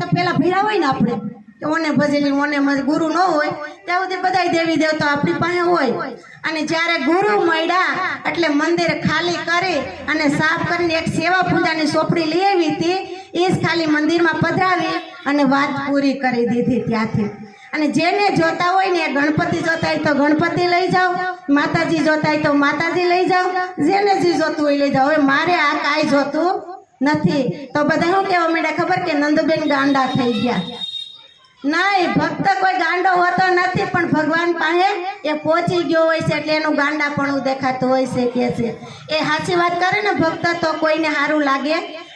તો પેલા ભેળા હોય ને આપણે ઓને ભજેલી ઓને ગુરુ ન હોય, ત્યાં સુધી બધા દેવી દેવતા આપણી પાસે હોય. અને જ્યારે ગુરુ મળ્યા, એટલે મંદિર ખાલી કરી અને સાફ કરીને એક સેવા પૂજાની સોપડી લઈ આવી હતી, એ જ ખાલી મંદિરમાં પધરાવી અને વાત પૂરી કરી દીધી ત્યાંથી. અને જેને જોતા હોય ને ગણપતિ જોતા હોય તો ગણપતિ લઈ જાઓ, માતાજી જોતા હોય તો માતાજી લઈ જાઓ, જેને જે જોતું હોય લઈ જાઓ. હવે મારે આ કાંઈ જોતું નથી. તો બધા શું કહેવા માંડ્યા? ખબર કે નંદુબેન ગાંડા થઈ ગયા. નહીં, ભક્ત કોઈ ગાંડો હોતો નથી, પણ ભગવાન પાસે એ પહોંચી ગયો હોય છે એટલે એનું ગાંડાપણું દેખાતું હોય છે, કે છે. એ સાચી વાત કરે ને ભક્ત, તો કોઈને સારું લાગે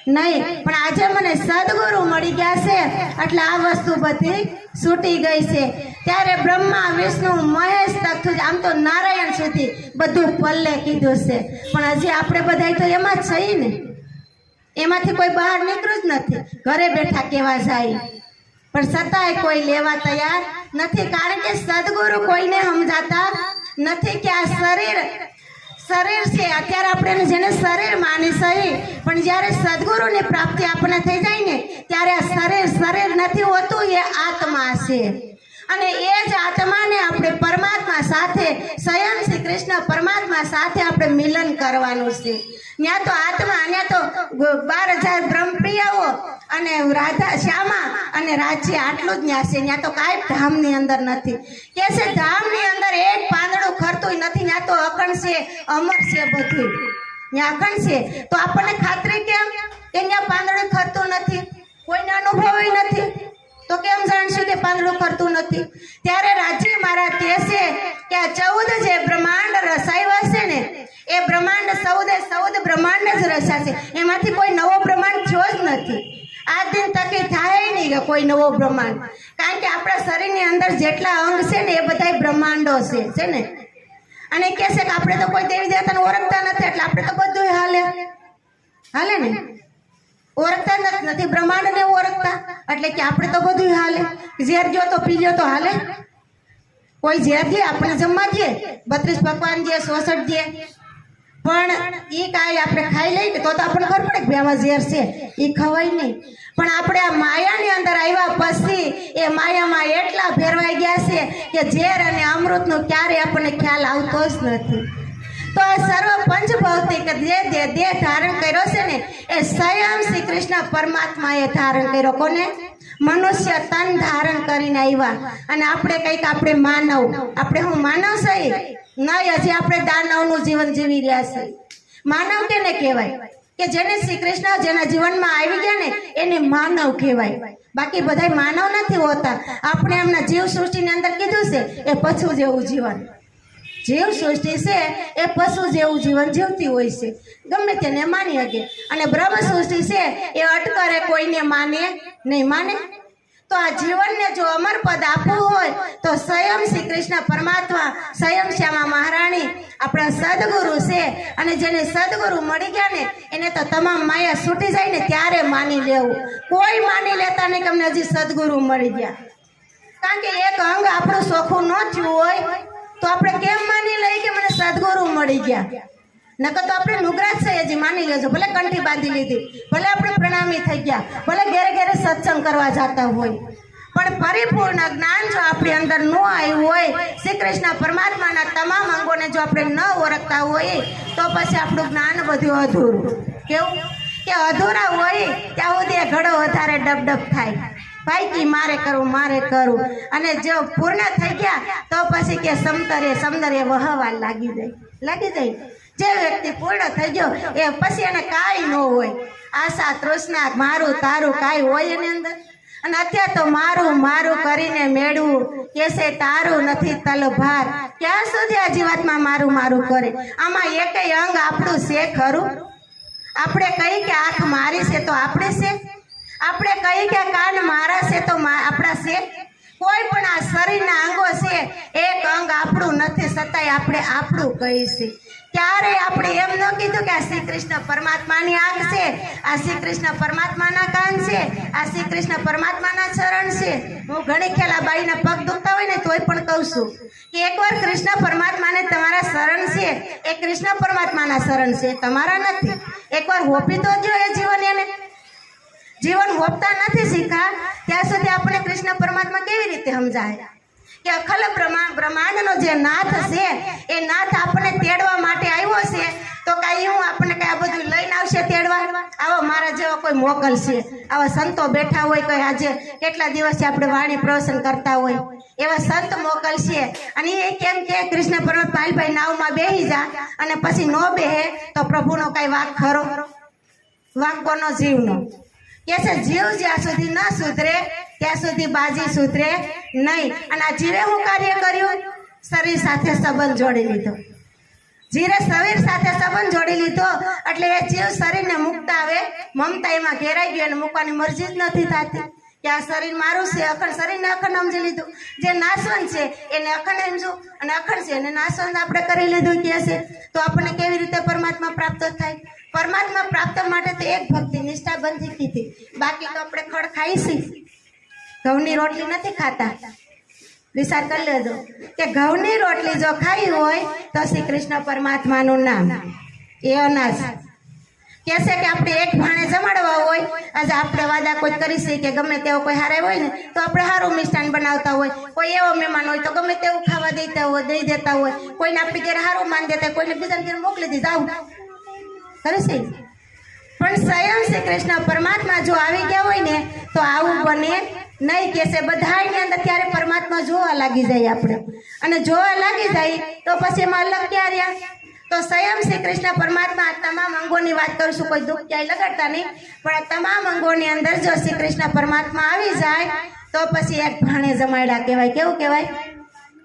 નહીં. પણ આજે મને સદગુરુ મળી ગયા છે, એટલે આ વસ્તુ બધી છૂટી ગઈ છે. ત્યારે બ્રહ્મા, વિષ્ણુ, મહેશ તક આમ તો નારાયણ સુધી બધું પલ્લે કીધું છે. પણ હજી આપણે બધા તો એમાં જ છીએ ને. એમાંથી કોઈ બહાર નીકળ્યું જ નથી. ઘરે બેઠા કેવા જાય પણ છતાંય કોઈ લેવા તૈયાર નથી. કારણ કે સદગુરુ કોઈને સમજાતા નથી કે આ શરીર શરીર છે. અત્યારે આપણે જેને શરીર માની સહી. પણ જ્યારે સદગુરુની પ્રાપ્તિ આપણને થઈ જાય ને, ત્યારે આ શરીર શરીર નથી હોતું, એ આત્મા છે. અને એ જ આત્માને આપણે પરમાત્મા સાથે, સ્વયં શ્રી કૃષ્ણ પરમાત્મા સાથે આપણે મિલન કરવાનું છે. ત્યાં તો આત્મા ત્યાં તો બાર હજાર બ્રહ્મપ્રિયાઓ અને રાધા, શ્યામા અને રાજ્ય આટલું જ ન્યા છે. ત્યાં તો કાંઈ ધામની અંદર નથી. કે છે ધામની અંદર એક પાંદડું ખરતું નથી ત્યાં તો અકણ છે, અમર છે બધું. ત્યાં અકણ છે. તો આપણને ખાતરી કેમ? કે ત્યાં પાંદડું ખરતું નથી. કોઈને અનુભવ નથી. તો કેમ જાણશું કે પાંદડું કરતું નથી? ત્યારે રાજ્ય મારા કહે છે કે આ ચૌદ જે બ્રહ્માંડ રસાયવા છે ને, એ બ્રહ્માંડ સૌદે સૌદ બ્રહ્માંડ જ રસાશે. એમાંથી કોઈ નવો બ્રહ્માંડ થયો જ નથી. આજ દિન તકે થાય નહીં કે કોઈ નવો બ્રહ્માંડ. કારણ કે આપણા શરીરની અંદર જેટલા અંગ છે ને, એ બધા બ્રહ્માંડો છે છે ને? અને કહે છે કે આપણે તો કોઈ દેવી દેવતાને ઓળખતા નથી, એટલે આપણે તો બધું હાલે. હાલે ને? ઓળખતા નથી, બ્રહ્માંડને ઓળખતા. એટલે કે આપણે તો બધું હાલે. ઝેર જો તો પી લ્યો તો હાલે. કોઈ ઝેર જે આપણે જમવા જઈએ બત્રીસ પકવાન જે સોસઠ જે પણ એ કાંઈ આપણે ખાઈ લઈએ તો તો આપણને ખબર પડે કે આમાં ઝેર છે. એ ખવાય નહીં. પણ આપણે આ માયાની અંદર આવ્યા પછી એ માયામાં એટલા ફેરવાઈ ગયા છે કે ઝેર અને અમૃતનો ક્યારેય આપણને ખ્યાલ આવતો જ નથી. તો આ સર્વ પંચ ભૌતિક જે દેહ ધારણ કર્યો છે ને, એ સ્વયં શ્રી કૃષ્ણ પરમાત્માએ ધારણ કર્યો. કોને? મનુષ્ય તન ધારણ કરીને આવ્યા. અને આપણે કંઈક આપણે માનવ. આપણે હું માનવ સહી નહીં, હજી આપણે દાનવનું જીવન જીવી રહ્યા છે માનવ કેને કહેવાય? કે જેને શ્રી કૃષ્ણ જેના જીવનમાં આવી ગયા ને, એને માનવ કહેવાય. બાકી બધાય માનવ નથી હોતા. આપણે એમના જીવ સૃષ્ટિની અંદર કીધું છે, એ પછું જેવું જીવન. જીવ સૃષ્ટિ છે, એ પશુ જેવું જીવન જીવતી હોય છે. ગમે તેને માની શકે. અને બ્રહ્મ સૃષ્ટિ છે, એ અટકરે કોઈને માને નહીં, માને? તો આ જીવનને જો અમર પદ આપવું હોય, તો સ્વયં શ્રી કૃષ્ણ પરમાત્મા સ્વયં શ્યામા મહારાણી આપણા સદગુરુ છે. અને જેને સદગુરુ મળી ગયા ને, એને તો તમામ માયા છૂટી જાય ને ત્યારે માની લેવું. કોઈ માની લેતા નહીં કે અમને હજી સદગુરુ મળી ગયા. કારણ કે એક અંગ આપણું સોખું ન થયું હોય. તો આપણે કેમ માની લઈએ કે મને સદગુરુ મળી ગયા? નકર તો આપણે નુગરાજ છે હજી માની લેજો. ભલે કંઠી બાંધી લીધી, ભલે આપણે પ્રણામી થઈ ગયા, ભલે ઘેરે ઘેરે સત્સંગ કરવા જતા હોય. પણ પરિપૂર્ણ જ્ઞાન જો આપણી અંદર ન આવ્યું હોય શ્રી કૃષ્ણ પરમાત્માના તમામ અંગોને જો આપણે ન ઓળખતા હોઈએ તો પછી આપણું જ્ઞાન બધું અધૂરું. કેવું? કે અધૂરા હોય, ત્યાં સુધી ઘડો વધારે ડબડબ થાય. ભાઈ મારે કરવું મારે કરવું અને જો પૂર્ણ થઈ ગયા, તો પછી કે સમતરે, સમદરે વહવા લાગી જાય. લાગી જાય. જે વ્યક્તિ પૂર્ણ થઈ ગયો, એ પછી એને કાંઈ ન હોય. આશા, તૃષ્ણા, મારું, તારું કાંઈ હોય એની અંદર? અને અત્યારે તો મારું મારું કરીને મેળવું. કેસે તારું નથી તલભાર. ક્યાં સુધી આ જીવાતમાં મારું મારું કરે? આમાં એકેય અંગ આપણું છે ખરું? આપણે કહી કે આંખ મારી છે તો આપણે છે? આપણે કહી કે કાન મારા છે તો આપણા છે. કોઈ પણ આ શરીરના અંગો છે, એક અંગ આપણું નથી, છતાંય આપણે આપણું કહીશું ત્યારે આપણે એમ ન કીધું કે આ શ્રી કૃષ્ણ પરમાત્માની આંખ છે, આ શ્રી કૃષ્ણ પરમાત્માના કાન છે, આ શ્રી કૃષ્ણ પરમાત્માના ચરણ છે. હું ઘણી ખેલા બાઈના પગ દુખતા હોય ને તોય પણ કહું છું કે એકવાર કૃષ્ણ પરમાત્માને તમારા શરણ છે, એ કૃષ્ણ પરમાત્માના શરણ છે તમારા નથી. એકવાર હોપી તો જો એ જીવન એને. જીવન ભોગતા નથી શીખા કૃષ્ણ પરમાત્મા કેવી રીતે સમજાય? કે અખલ બ્રહ્મા- બ્રહ્માંડનો જે નાથ છે, એ નાથ આપણને તેડવા માટે આવ્યો છે, તો કાંઈ હું આપણને કાંઈ આ બધું લઈને આવશે તેડવા? આવો મારા જેવા કોઈ મોકલશે આવા સંતો બેઠા હોય કોઈ આજે કેટલા દિવસથી આપણે વાણી પ્રવચન કરતા હોય. એવા સંત મોકલશે અને એ કેમ કે કૃષ્ણ પરમાત્મા પાલભાઈ નાવમાં બેહી જા, અને પછી ન બેહે, તો પ્રભુનો કાંઈ વાક ખરો? વાક કોનો? જીવનો. કે છે, જીવ જ્યાં સુધી ન સુધરે, ત્યાં સુધી બાજી સુધરે નહીં. અને આ જીવે હું કાર્ય કર્યું? શરીર સાથે સંબંધ જોડી લીધો. જીરે શરીર સાથે સંબંધ જોડી લીધો, એટલે એ જીવ શરીરને મુક્ત આવે મમતા એમાં ઘેરાઈ ગયો અને મૂકવાની મરજી જ નથી થતી. કે આ શરીર મારું છે, અખંડ શરીરને અખંડ સમજી લીધું. જે નાશવંત છે, એને અખંડ સમજું અને અખંડ છે, એને નાશવંત આપણે કરી લીધું કે છે. તો આપણને કેવી રીતે પરમાત્મા પ્રાપ્ત થાય? પરમાત્મા પ્રાપ્ત માટે તો એક ભક્તિ નિષ્ઠા બંધી કીધી બાકી તો આપણે ખડ ખાઈશી. ઘઉંની રોટલી નથી ખાતા. વિચાર કરી લેજો. કે ઘઉંની રોટલી જો ખાઈ હોય, તો શ્રી કૃષ્ણ પરમાત્માનું નામ. એ અનાજ. કહેશે કે આપણે એક ભાણે જમાડવા હોય, આજે આપણે વાદા કોઈ કરીશી કે ગમે તેવો કોઈ હારે હોય ને, તો આપણે સારું મિષ્ટાન બનાવતા હોય. કોઈ એવો મહેમાન હોય તો ગમે તેવું ખાવા દેતા હોય, દઈ દેતા હોય. કોઈને આપણી ઘેર સારું માન દેતા કોઈને બીજા ઘેર મોકલી દીધા આવું કરીશી પણ સ્વયં શ્રી કૃષ્ણ પરમાત્મા જો આવી ગયા હોય ને, તો આવું બને નહીં કહેશે. બધાની અંદર ત્યારે પરમાત્મા જોવા લાગી જાય આપણે. અને જોવા લાગી જાય, તો પછી એમાં અલગ ક્યાં રહ્યા? તો સ્વયં શ્રી કૃષ્ણ પરમાત્મા આ તમામ અંગોની વાત કરશું કોઈ દુઃખ ક્યાંય લગાડતા નહીં. પણ આ તમામ અંગોની અંદર જો શ્રી કૃષ્ણ પરમાત્મા આવી જાય, તો પછી એક ભાણે જમાડ્યા કહેવાય. કેવું કહેવાય?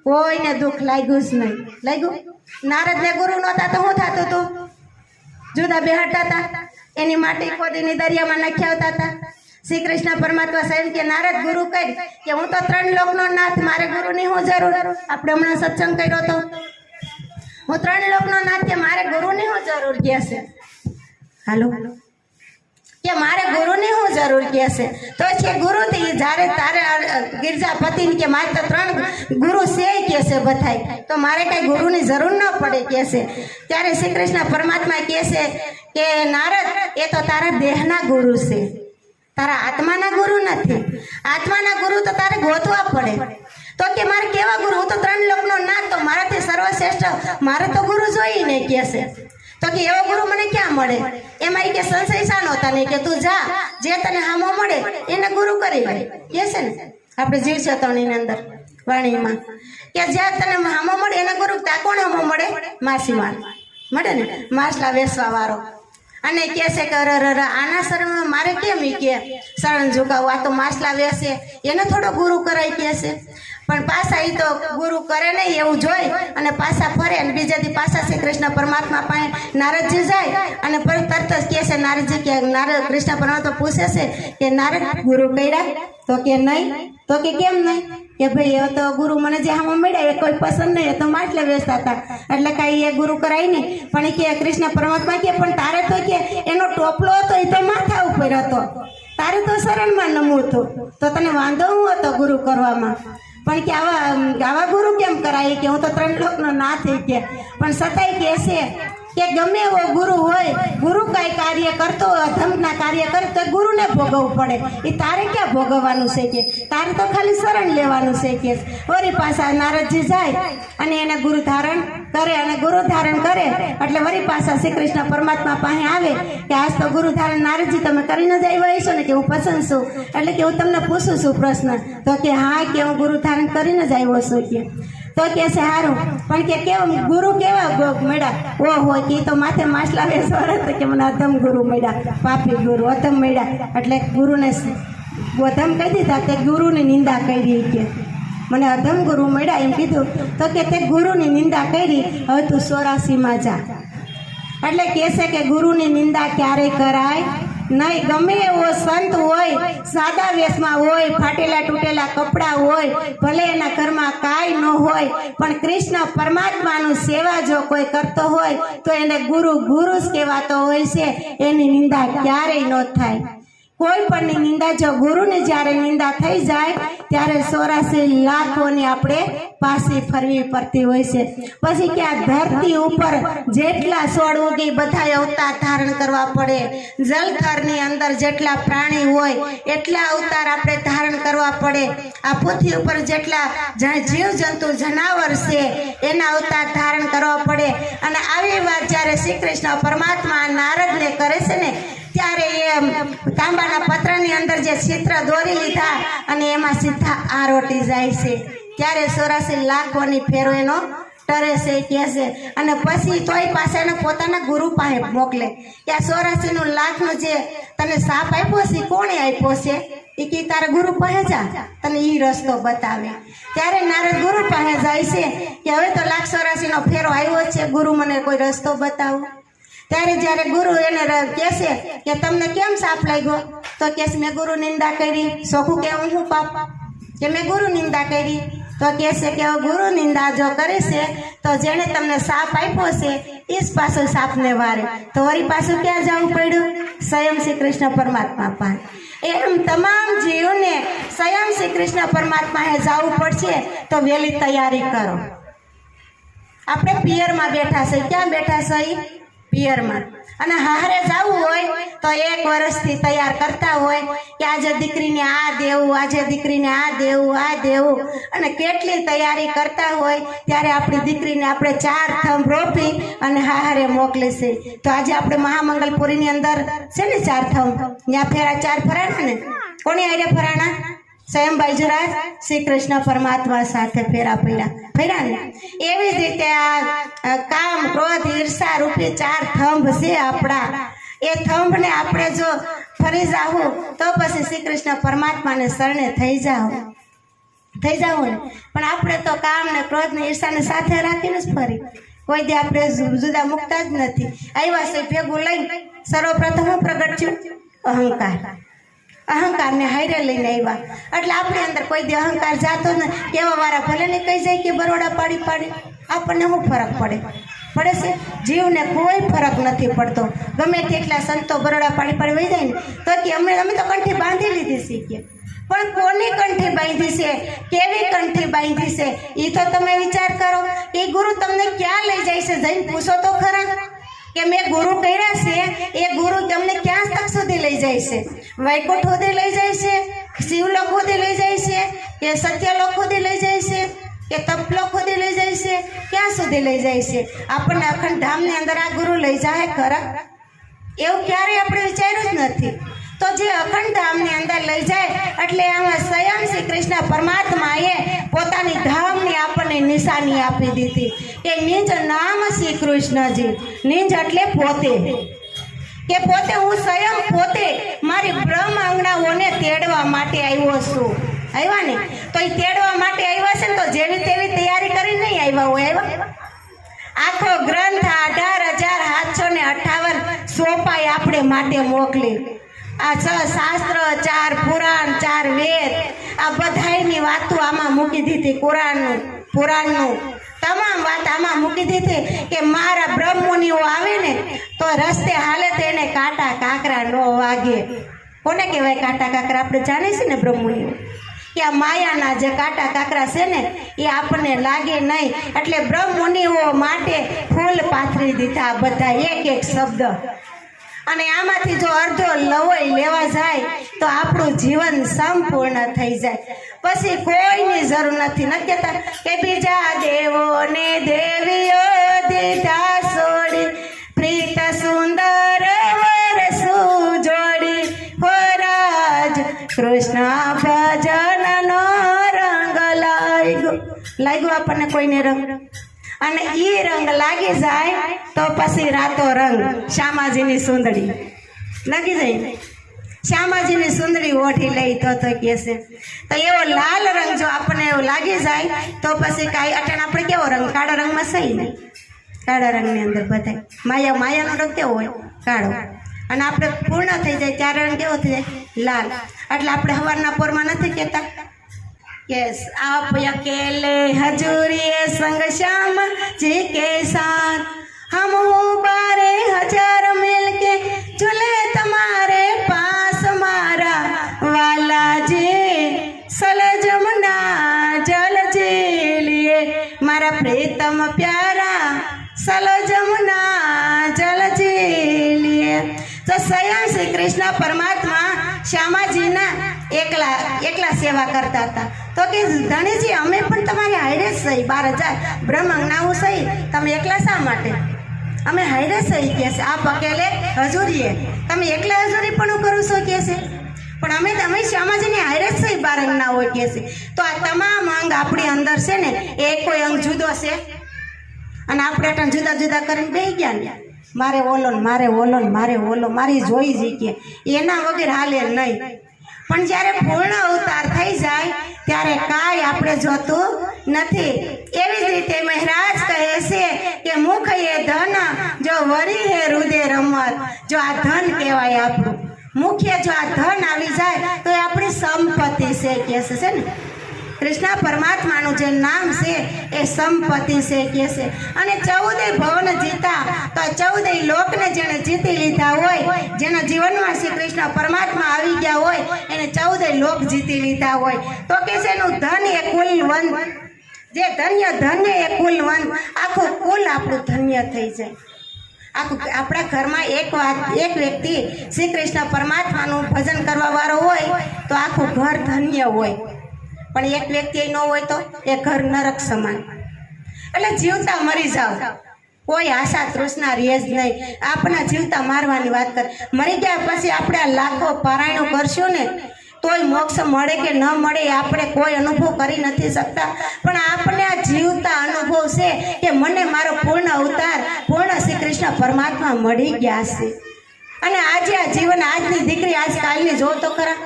કોઈને દુઃખ લાગ્યું જ નહીં. લાગ્યું? નારદને ગુરુ નહોતા તો શું થતું હતું જુદા બેહાડતા હતા. એની માટી ખોદીને દરિયામાં નાખી હતા. શ્રી કૃષ્ણ પરમાત્મા સાહેબ કે, નારદ ગુરુ કહી કે, હું તો ત્રણ લોકનો નાથ, મારે ગુરુની હું જરૂર? આપણે હમણાં સત્સંગ કર્યો તો. હું ત્રણ લોકનો નાથ કે, મારે ગુરુની હું જરૂર કે છે? હાલો. કે, મારે ગુરુની હું જરૂર કે છે? તો છે ગુરુથી, જ્યારે તારે અ, પતિ કે મારે તો ત્રણ ગુરુ છે કે છે બધાય. તો મારે કઈ ગુરુની જરૂર ન પડે કે છે. ત્યારે શ્રી કૃષ્ણ પરમાત્મા કહે છે કે નારદ એ તો તારા દેહના ગુરુ છે. તારા આત્માના ગુરુ નથી. આત્માના ગુરુ તો તારે ગોતવા પડે. તો કે મારે કેવા ગુરુ? હું તો ત્રણ લોકનો નાથ તો મારાથી સર્વશ્રેષ્ઠ મારે તો ગુરુ જોઈને કે છે. તો કે એવો ગુરુ મને ક્યાં મળે? એમાં કે સંશય શાનો તને કે તું જા જે તને હામો મળે એને ગુરુ કરી કે છે ને. આપણે જીવ ચેતવણીની અંદર વાણીમાં. કે જ્યાં તને હામો મળે એને ગુરુ ત્યાં કોણ હામો મળે? માસીમાર. મળે ને? માસલા વેસવા વાળો. અને કહે છે કે અરે, આના શરણમાં મારે કેમ ઈ કે? શરણ ઝુકાવું. આ તો માસલા વેસે. એને થોડો ગુરુ કરાય કે છે. પણ પાછા એ તો ગુરુ કરે નહીં એવું જોઈ અને પાછા ફરે અને બીજાથી પાછા શ્રી કૃષ્ણ પરમાત્મા પાસે નારદજી જાય અને તરત જ કહે છે નારદજી કે નારદ કૃષ્ણ પરમાત્મા પૂછે છે કે નારદ ગુરુ કર્યા? તો કે નહીં. તો કે કેમ નહીં? કે ભાઈ એ તો ગુરુ મને જે આમાં મળ્યા એ કોઈ પસંદ નહીં, એ તો માટલે વેચતા હતા. એટલે કાંઈ એ ગુરુ કરાય નહીં. પણ એ કે કૃષ્ણ પરમાત્મા કે પણ તારે તો કે એનો ટોપલો હતો એ તો માથા ઉપર હતો. તારે તો શરણમાં નમવું હતું તો તને વાંધો હું હતો ગુરુ કરવામાં? પણ કે આવા આવા ગુરુ કેમ કરાય? કે હું તો ત્રણ લોકનો ના થઈ કે. પણ સતાય કે છે. કે ગમે એવો ગુરુ હોય, ગુરુ કાંઈ કાર્ય કરતો હોય, અધમના કાર્ય કરે, તો ગુરુને ભોગવવું પડે. એ તારે ક્યાં ભોગવવાનું છે કે તારે તો ખાલી શરણ લેવાનું છે કે વળી પાછા નારદજી જાય અને એને ગુરુ ધારણ કરે અને ગુરુ ધારણ કરે, એટલે વળી પાછા શ્રી કૃષ્ણ પરમાત્મા પાસે આવે કે આજ તો ગુરુ ધારણ નારદજી તમે કરીને જ આવ્યા હશો ને કે હું પસંદ છું? એટલે કે હું તમને પૂછું છું પ્રશ્ન. તો કે હા કે હું ગુરુ ધારણ કરીને જ આવ્યો છું કે? તો કે છે સારું પણ કે કેવું ગુરુ કેવા મળ્યા? ઓ હોય કે તો માથે માછલા બેસવા તો કે મને અધમ ગુરુ મળ્યા. પાપી ગુરુ, અધમ મળ્યા. એટલે ગુરુને અધમ કહી દીધા તે ગુરુની નિંદા કરી કે. મને અધમ ગુરુ મળ્યા એમ કીધું. તો કે તે ગુરુની નિંદા કરી, હવે તું સોરાસીમાં જા. એટલે કહે છે કે ગુરુની નિંદા ક્યારે કરાય? નહીં, ગમે એવો સંત હોય, સાદા વેશમાં હોય, ફાટેલા તૂટેલા કપડાં હોય, ભલે એના ઘરમાં કાંઈ ન હોય, પણ કૃષ્ણ પરમાત્માનું સેવા જો કોઈ કરતો હોય, તો એને ગુરુ ગુરુ જ કહેવાતો હોય છે. એની નિંદા ક્યારેય ન થાય. કોઈ પણની નિંદા જો ગુરુની જ્યારે નિંદા થઈ જાય, ત્યારે સોરાસી લાખોની આપણે પાછી ફરવી પડતી હોય છે. પછી કે આ ધરતી ઉપર જેટલા સોળ ઉગી બધા અવતાર ધારણ કરવા પડે, જલથરની અંદર જેટલા પ્રાણી હોય, એટલા અવતાર આપણે ધારણ કરવા પડે. આ પૃથ્વી ઉપર જેટલા જીવજંતુ, જનાવર છે, એના અવતાર ધારણ કરવા પડે. અને આવી વાત જ્યારે શ્રી કૃષ્ણ પરમાત્મા નારદને કરે છે ને ત્યારે એ તાંબાના પત્રની અંદર જે ચિત્ર દોરી લીધા અને એમાં સીધા આ રોટી જાય છે. ત્યારે ચોરાસી લાખોની ફેરો એનો ટરે છે, કહે અને પછી તોય એને પોતાના ગુરુ પાસે મોકલે. કે આ સોરાસીનું લાખનું જે તને સાપ આપ્યો છે, કોણે આપ્યો છે? એ કે તારા ગુરુ પાસે જા. તને એ રસ્તો બતાવે. ત્યારે નારદ ગુરુ પાસે જાય છે કે હવે તો લાખ સોરાસીનો ફેરો આવ્યો છે. ગુરુ મને કોઈ રસ્તો બતાવો. ત્યારે જ્યારે ગુરુ એને કહેશે કે તમને કેમ સાપ લાગ્યો? તો કે મેં ગુરુ નિંદા કરી. સોખું કે હું પાપ? કે મેં ગુરુ નિંદા કરી. તો કહેશે કે ગુરુ નિંદા જો કરે છે, તો જેણે તમને સાપ આપ્યો છે એ જ પાછો સાપને વારે. તો વળી પાછું ક્યાં જવું પડ્યું? સ્વયં શ્રી કૃષ્ણ પરમાત્મા પાસે. એમ તમામ જીવને સ્વયં શ્રી કૃષ્ણ પરમાત્માએ જવું પડશે, તો વહેલી તૈયારી કરો. આપણે પિયરમાં બેઠા છે. ક્યાં બેઠા છે? પિયરમાં. અને હારે જવું હોય તો એક વર્ષથી તૈયાર કરતા હોય કે આજે દીકરીને આ દેવું, આજે દીકરીને આ દેવું આ દેવું. અને કેટલી તૈયારી કરતા હોય ત્યારે આપણી દીકરીને આપણે ચાર થંભ રોપી અને હારે મોકલે તો આજે આપણે મહામંગલપુરીની અંદર છે ને ચાર થંભ? ત્યાં ફેરા ચાર ફરાણા ને? કોની આરે ફરાણા? સ્વયંભાઈ જુરાજ શ્રી કૃષ્ણ પરમાત્મા સાથે ફેરા પડ્યા. ફેરા ને? એવી જ રીતે આ કામ, ક્રોધ, ઈર્ષા રૂપી ચાર થંભ છે આપણા. એ થંભને આપણે જો ફરી જાવું તો પછી શ્રી કૃષ્ણ પરમાત્માને શરણે થઈ જાવ થઈ જાવ ને? પણ આપણે તો કામ ને ક્રોધ ને ઈર્ષાને સાથે રાખીને જ ફરી. કોઈ દી આપણે જુદા મુકતા જ નથી. આવ્યા છે ભેગું લઈ સર્વપ્રથમ પ્રગટ છું અહંકાર. અહંકારને હાઈરે લઈને આવ્યા. એટલે આપણી અંદર કોઈ દી અહંકાર જાતો ને કેવા વાળા ભલે ને કહી જાય કે બરોડા પાડી પાડી. આપણને શું ફરક પડે? પડે છે? જીવને કોઈ ફરક નથી પડતો. ગમે તેટલા સંતો બરોડા પાડી પાડી વહી જાય ને, તો કે અમે અમે તો કંઠી બાંધી લીધી શીખીએ પણ કોની કંઠી બાંધી છે? કેવી કંઠી બાંધી છે? એ તો તમે વિચાર કરો. એ ગુરુ તમને ક્યાં લઈ જાય છે? જઈને પૂછો તો ખરા. કે મેં ગુરુ કર્યા છે, એ ગુરુ તમને ક્યાં તક સુધી લઈ જાય છે? વૈકુંઠ સુધી લઈ જાય છે? શિવલોક સુધી લઈ જાય છે? કે સત્યલોક સુધી લઈ જાય છે? કે તપલોક સુધી લઈ જાય છે? ક્યાં સુધી લઈ જાય છે? આપણને અખંડ ધામની અંદર આ ગુરુ લઈ જાય ખરા? એવું ક્યારેય આપણે વિચાર્યું જ નથી. તો જે અખંડ ધામની અંદર લઈ જાય, એટલે આમાં સ્વયં શ્રી કૃષ્ણ પરમાત્માએ પોતાની ધામની આપણને નિશાની આપી દીધી. કે નિજ નામ શ્રી કૃષ્ણજી, નિજ એટલે પોતે. કે પોતે હું સ્વયં પોતે મારી બ્રહ્મ આંગણાઓને તેડવા માટે આવ્યો છું. આવ્યા ને? તો એ તેડવા માટે આવ્યા છે ને તો જેવી તેવી તૈયારી કરી નહીં આવ્યા હોય, આવ્યા? આખો ગ્રંથ અઢાર હજાર સાતસો ને અઠાવન સોપાઈ આપણે માટે મોકલી. આ છ શાસ્ત્ર, ચાર પુરાણ, ચાર વેદ. આ બધાયની વાતો આમાં મૂકી દીધી કુરાનનું, પુરાણનું. તમામ વાત આમાં મૂકી દીધી કે મારા બ્રહ્મુનિઓ આવે ને તો રસ્તે હાલે તો એને કાંટા કાંકરા નો વાગે. કોને કહેવાય કાંટા કાંકરા? આપણે જાણીએ છીએ ને બ્રહ્મુનિઓ. કે આ માયાના જે કાંટા કાંકરા છે ને, એ આપણને લાગે નહીં. એટલે બ્રહ્મુનિઓ માટે ફૂલ પાથરી દીધા બધા એક એક શબ્દ. અને આમાંથી જો અડધો લવોય લેવા જાય, તો આપણું જીવન સંપૂર્ણ થઈ જાય. પછી કોઈની જરૂર નથી. ન કહેતા કે બીજા દેવોને દેવીઓ દીધા છોડી પ્રીત સુંદર વર સુજોડી હો રાજ કૃષ્ણ ભજનનો રંગ લાગ્યો. લાગ્યો આપણને કોઈને રંગ? અને એ રંગ લાગી જાય તો પછી રાતો રંગ. શ્યામાજીની સુંદડી. લાગી જાય? શ્યામાજીની સુંદરી ઓઠી લઈ તો તો કહે છે, તો એવો લાલ રંગ જો આપણને એવો લાગી જાય, તો પછી કાંઈ અટાણ આપણે કેવો રંગ? કાળા રંગમાં સહી નહીં કાળા રંગની અંદર બધાય. માયા, માયાનો રંગ કેવો હોય? કાળો. અને આપણે પૂર્ણ થઈ જાય, ત્યારે રંગ કેવો થઈ જાય? લાલ. એટલે આપણે હવારના પોરમાં નથી કહેતા. यस आप अकेले हजूरिए संग श्याम जी के साथ हम बारे हजार मिल के झूले तुम्हारे पास मारा वाला जी सल जमुना जल जी लिए मारा प्रीतम प्यारा सल जमुना जल जी लिए તો સ્વયં શ્રી કૃષ્ણ પરમાત્મા શ્યામાજીના એકલા એકલા સેવા કરતા હતા તો કે ધણીજી, અમે પણ તમારી હાઈરે જ સહી. બાર હજાર બ્રહ્મ અંગનાઓ સહી. તમે એકલા શા માટે? અમે હાઈડે સહી કહે છે. આ પકેલે હજુરીએ. તમે એકલા હજુરી પણ કરું છો કહે છે? પણ અમે અમે શ્યામાજીની હાઈરે જ સહી બાર અંગના હોય કહે છે. તો આ તમામ અંગ આપણી અંદર છે ને, એ કોઈ અંગ જુદો છે? અને આપણે અટાણ જુદા જુદા કરીને બે ગયા ને? મારે ઓલો મારે ઓલો મારે ઓલો. મારી જોઈ જઈ કે. એના વગર હાલે નહીં. પણ જ્યારે પૂર્ણ અવતાર થઈ જાય, ત્યારે કાંઈ આપણે જોતું નથી. એવી જ રીતે મહારાજ કહે છે કે મુખ એ ધન, જો વરી હે રુદે રમત, જો આ ધન કહેવાય આપણું. મુખ્ય જો આ ધન આવી જાય, તો એ આપણી સંપત્તિ છે, કહે છે ને? કૃષ્ણ પરમાત્માનું જે નામ છે એ સંપત્તિ છે કે છે. અને ચૌદય ભવન જીતા તો ચૌદય લોકને જેણે જીતી લીધા હોય, જેના જીવનમાં શ્રી કૃષ્ણ પરમાત્મા આવી ગયા હોય, એને ચૌદય લોક જીતી લીધા હોય. તો કે છે એનું ધન એ કુલ વન. જે ધન્ય ધન્ય એ કુલ વન. આખું કુલ આપણું ધન્ય થઈ જાય. આખું આપણા ઘરમાં એક વાત, એક વ્યક્તિ શ્રી કૃષ્ણ પરમાત્માનું ભજન કરવા વાળો હોય, તો આખું ઘર ધન્ય હોય. પણ એક વ્યક્તિ ન હોય તો એ ઘર નરક સમાન. એટલે જીવતા મરી જાવ કોઈ આશા તૃષ્ણા રહે જ નહીં. આપણા જીવતા મારવાની વાત કર. મરી ગયા પછી આપણે લાખો પારાયણો કરશું ને, તોય મોક્ષ મળે કે ન મળે આપણે કોઈ અનુભવ કરી નથી શકતા. પણ આપણે આ જીવતા અનુભવ છે કે મને મારો પૂર્ણ અવતાર, પૂર્ણ શ્રી કૃષ્ણ પરમાત્મા મળી ગયા છે. અને આજે આ જીવન, આજની દીકરી, આજ કાલની જો તો ખરા,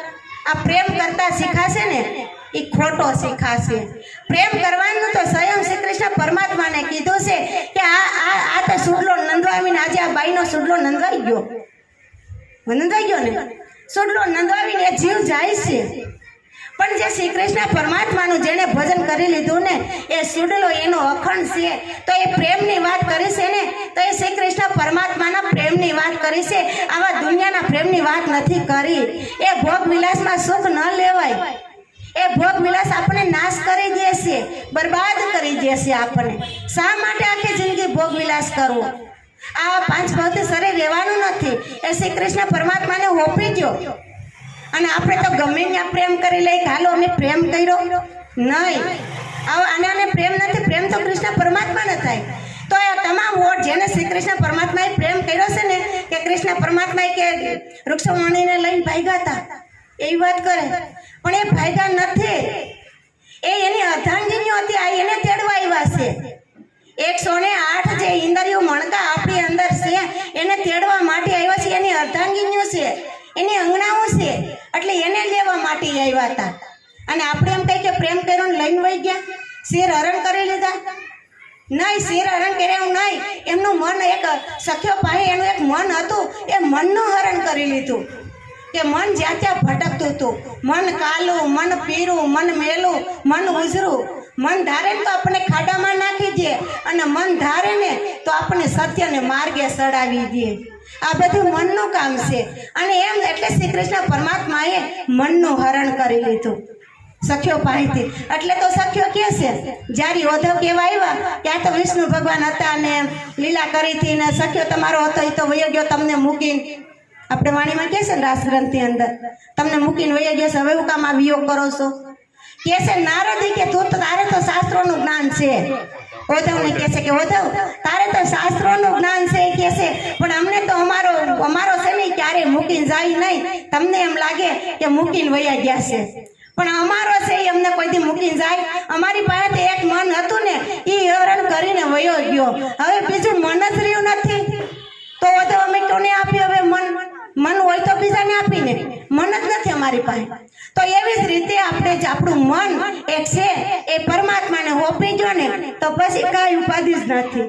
આ પ્રેમ કરતા શીખાશે ને એ ખોટો શીખાશે. પ્રેમ કરવાનું તો સ્વયં શ્રી કૃષ્ણ પરમાત્માને કીધું છે કે આ આ આ તો સુડલો નંદવાવીને આજે આ બાઈનો સુડલો નંદવાઈ ગયો. નંદવાઈ ગયો ને? સુડલો નંદવાવીને એ જીવ જાય છે. પણ જે શ્રી કૃષ્ણ પરમાત્માનું જેણે ભજન કરી લીધું ને, એ સુડલો એનો અખંડ છે. તો એ પ્રેમની વાત કરી છે ને, તો એ શ્રી કૃષ્ણ પરમાત્માના પ્રેમની વાત કરી છે. આવા દુનિયાના પ્રેમની વાત નથી કરી. એ ભોગ વિલાસમાં સુખ ન લેવાય. એ ભોગ વિલાસ આપણને નાશ કરી દે છે, બરબાદ કરી દે છે આપણને. શા માટે આખી જિંદગી ભોગ વિલાસ કરવો? આ પાંચ ભાવથી શરીર રહેવાનું નથી. એ શ્રી કૃષ્ણ પરમાત્માને હોપી ગયો. અને આપણે તો ગમે ત્યાં પ્રેમ કરી લઈ હાલો અમે પ્રેમ કર્યો. નહીં. આને આને પ્રેમ નથી, પ્રેમ તો કૃષ્ણ પરમાત્માને થાય. તો આ તમામ વોટ જેને શ્રી કૃષ્ણ પરમાત્માએ પ્રેમ કર્યો છે ને, કે કૃષ્ણ પરમાત્માએ કે વૃક્ષવાણીને લઈને ભાગ્યા હતા. એવી વાત કરે. પણ એ ફાયદા નથી. એ એની અર્ધાંગીનીઓ હતી, આ એને તેડવા આવ્યા છે. એકસો ને આઠ જે ઇન્દ્રિયો મણકા આપણી અંદર છે, એને તેડવા માટે આવ્યા છે, એની અર્ધાંગીનીઓ છે, એની અંગણાઓ છે, એટલે એને લેવા માટે આવ્યા હતા. અને આપણે એમ કહીએ કે પ્રેમ કર્યો લઈને વહી ગયા. શેર હરણ કરી લીધા. નહીં, શેર હરણ કર્યા નહીં. એમનું મન એક સખ્યો પાસે એનું એક મન હતું, એ મનનું હરણ કરી લીધું. કે મન જ્યાં ત્યાં ભટકતું હતું. મન કાલું, મન પીરું, મન મેલું, મન ઉજરું. મન ધારે તો આપણે ખાડામાં નાખી દે અને મન ધારે ને તો આપણે સત્યને માર્ગે સડાવી દે. આ બધું મનનું કામ છે. અને એમ એટલે શ્રી કૃષ્ણ પરમાત્માએ મનનું હરણ કરી લીધું. સખ્યો પાણીથી એટલે તો સખ્યો કે છે જ્યારે ઓધવ કેવા આવ્યા? ત્યાં તો વિષ્ણુ ભગવાન હતા ને લીલા કરી હતી ને સખ્યો તમારો હતો એ તો વયો ગયો તમને મૂકીને. આપણે વાણીમાં કહે છે ને રાસ ગ્રંથની અંદર? તમને મૂકીને વૈયા ગયો છે, હવે હું કામ આ વિયોગ કરો છો? કે છે નારદી કે તું તારે તો શાસ્ત્રોનું જ્ઞાન છે. ઓધવને કહે છે કે ઓધવ તારે તો શાસ્ત્રોનું જ્ઞાન છે એ કહે છે પણ અમને તો અમારો અમારો છે ને ક્યારે મૂકીને જાય નહીં. તમને એમ લાગે કે મૂકીને વયા ગયા છે. પણ અમારો છે એ અમને કોઈથી મૂકીને જાય? અમારી પાસે એક મન હતું ને એ હરણ કરીને વયો ગયો. હવે બીજું મન જ રહ્યું નથી. તો ઓધવ અમે કોને આપ્યું હવે મન? મન હોય તો બીજાને આપીને. મન જ નથી અમારી પાસે. તો એવી જ રીતે આપણે જ આપણું મન એક છે, એ પરમાત્માને હોપી જો ને, તો પછી કાંઈ ઉપાધિ જ નથી.